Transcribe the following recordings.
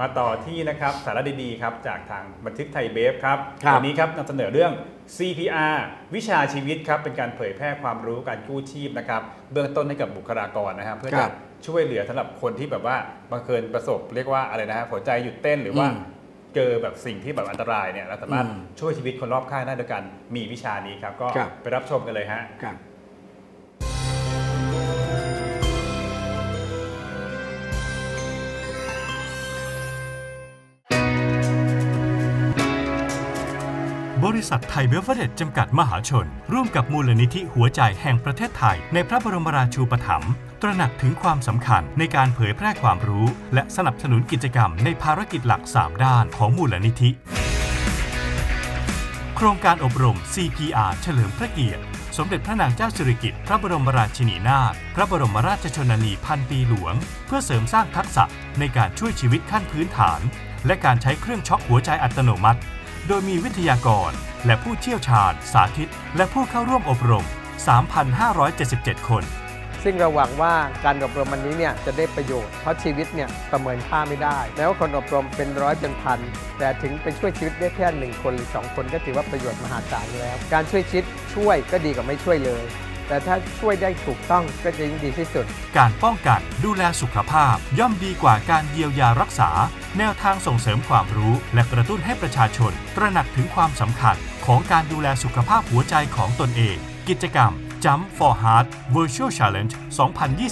มาต่อที่นะครับสาระดีๆครับจากทางบันทึกไทยเบฟครับครับ วันนี้ครับนำเสนอเรื่อง CPR วิชาชีวิตครับเป็นการเผยแพร่ความรู้การกู้ชีพนะครับเบื้องต้นให้กับบุคลากรนะครับเพื่อคจะรับช่วยเหลือสำหรับคนที่แบบว่าบางเคินประสบเรียกว่าอะไรนะฮะหัวใจหยุดเต้นหรือว่าอืมเจอแบบสิ่งที่แบบอันตรายเนี่ยเราสามารถอืมช่วยชีวิตคนรอบข้างได้โดยการมีวิชานี้ครับก็ครับ ไปรับชมกันเลยฮะ ครับ บริษัทไทยเบเวอเรจจำกัดมหาชน ร่วมกับมูลนิธิหัวใจแห่งประเทศไทย ในพระบรมราชูปถัมภ์ตระหนักถึงความสำคัญในการเผยแพร่ความรู้ และสนับสนุนกิจกรรมในภารกิจหลัก 3 ด้านของมูลนิธิ โครงการอบรม CPR เฉลิมพระเกียรติ สมเด็จพระนางเจ้าสิริกิติ์พระบรมราชินีนาถพระบรมราชชนนีพันปีหลวง เพื่อเสริมสร้างทักษะในการช่วยชีวิตขั้นพื้นฐาน และการใช้เครื่องช็อคหัวใจอัตโนมัติ โดยมีวิทยากร และผู้เชี่ยวชาญ สาธิต และผู้เข้าร่วมอบรม 3,577 คน ซึ่งเราหวังว่าการอบรมวันนี้เนี่ยจะได้ประโยชน์ เพราะชีวิตเนี่ยประเมินค่าไม่ได้ แม้ว่าคนอบรมเป็นร้อยเป็นพัน แต่ถึงไปช่วยชีวิตได้แค่หนึ่งคนหรือสองคนก็ถือว่าประโยชน์มหาศาลแล้ว การช่วยชีวิตช่วยก็ดีกว่าไม่ช่วยเลย แต่ถ้าช่วยได้ถูกต้องก็จะยิ่งดีที่สุด การป้องกันดูแลสุขภาพ ย่อมดีกว่าการเยียวยารักษา แนวทางส่งเสริมความรู้ และกระตุ้นให้ประชาชน ตระหนักถึงความสำคัญ ของการดูแลสุขภาพหัวใจของตนเอง กิจกรรม Jump for Heart Virtual Challenge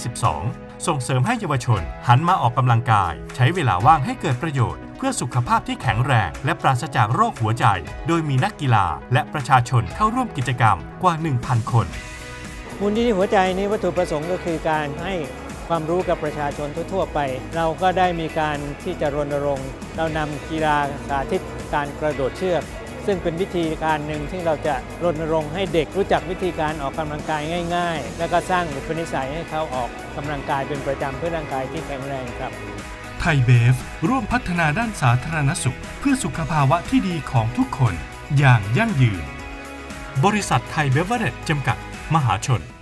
2022 ส่งเสริมให้เยาวชน หันมาออกกำลังกาย ใช้เวลาว่างให้เกิดประโยชน์เพื่อสุขภาพที่แข็งแรงและปราศจากโรคหัวใจ โดยมีนักกีฬาและประชาชนเข้าร่วมกิจกรรมกว่า 1,000 คน มูลนิธิหัวใจนี้วัตถุประสงค์ก็คือการให้ความรู้กับประชาชนทั่ว ๆ ไป เราก็ได้มีการที่จะรณรงค์ เรานำกีฬาสาธิตการกระโดดเชือก ซึ่งเป็นวิธีการหนึ่งที่เราจะรณรงค์ให้เด็กรู้จักวิธีการออกกำลังกายง่าย ๆ แล้วก็สร้างอุปนิสัยให้เขาออกกำลังกายเป็นประจำเพื่อร่างกายที่แข็งแรงครับไทยเบฟ ร่วมพัฒนาด้านสาธารณสุข เพื่อสุขภาวะที่ดีของทุกคนอย่างยั่งยืน บริษัทไทยเบเวอร์เรจจำกัด มหาชน